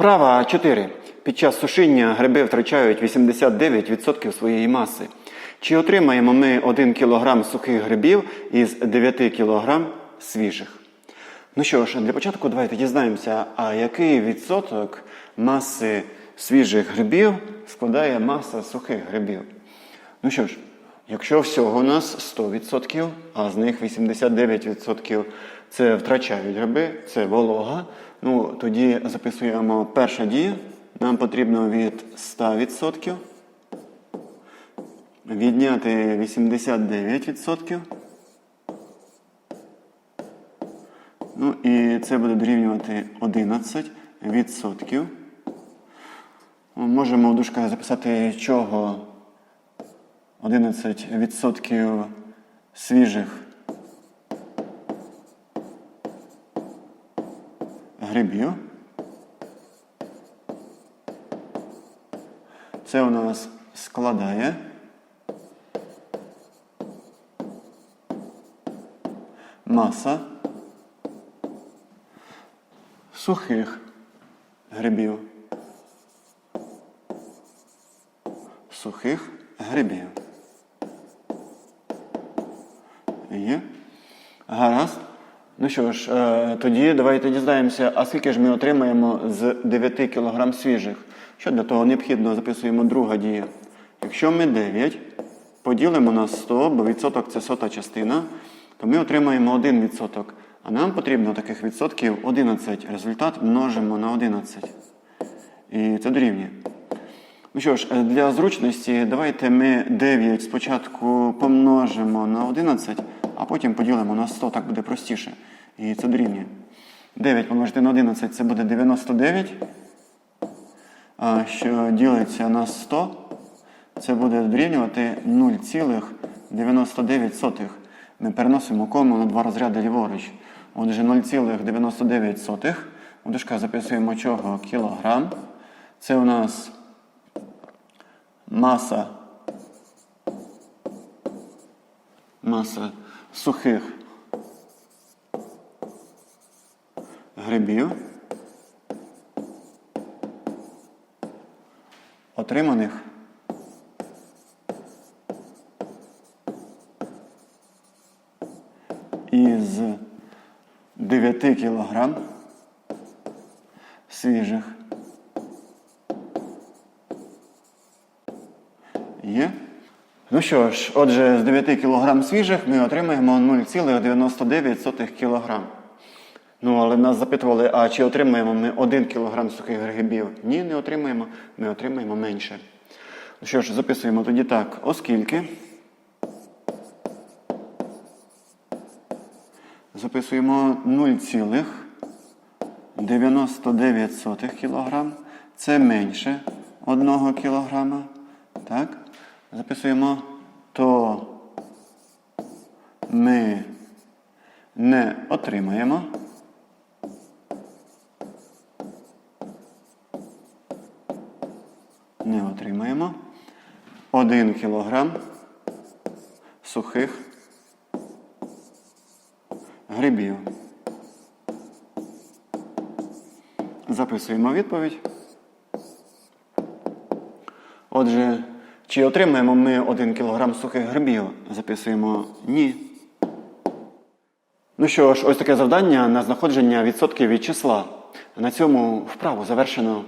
Вправа 4. Під час сушіння гриби втрачають 89% своєї маси. Чи отримаємо ми 1 кг сухих грибів із 9 кг свіжих? Ну що ж, для початку давайте дізнаємося, а який відсоток маси свіжих грибів складає маса сухих грибів? Ну що ж, якщо всього у нас 100%, а з них 89% це втрачають гриби, це волога, ну тоді записуємо перша дія. Нам потрібно від 100% відняти 89%. Ну і це буде дорівнювати 11%. Можемо в дужках записати чого 11% свіжих грибів. Це у нас складає маса сухих грибів. Сухих грибів. Є. Гаразд. Ну що ж, е, тоді давайте дізнаємося, а скільки ж ми отримаємо з 9 кг свіжих. Що для того необхідно записуємо друга дія. Якщо ми 9 поділимо на 100, бо відсоток це сота частина, то ми отримаємо 1 відсоток. А нам потрібно таких відсотків 11. Результат множимо на 11. І це дорівнює. Ну що ж, е, для зручності давайте ми 9 спочатку помножимо на 11, а потім поділимо на 100, так буде простіше. І це дорівнює. 9 помножити на 11 це буде 99. А що ділиться на 100, це буде дорівнювати 0,99. Ми переносимо кому на два розряди ліворуч. Отже, 0,99. У дужках записуємо чого? Кілограм. Це у нас маса, маса сухих грибів, отриманих із 9 кілограм свіжих Є. Ну що ж, отже, з 9 кг свіжих ми отримаємо 0,99 кг. Ну, але нас запитували, а чи отримаємо ми 1 кг сухих грибів? Ні, не отримаємо, ми отримаємо менше. Ну що ж, записуємо тоді так, оскільки. Записуємо 0,99 кг. Це менше 1 кг. Так? Записуємо, то ми не отримаємо. Не отримаємо 1 кілограм сухих грибів. Записуємо відповідь. Отже, чи отримаємо ми 1 кг сухих грибів? Записуємо ні. Ну що ж, ось таке завдання на знаходження відсотків від числа. На цьому вправу завершено.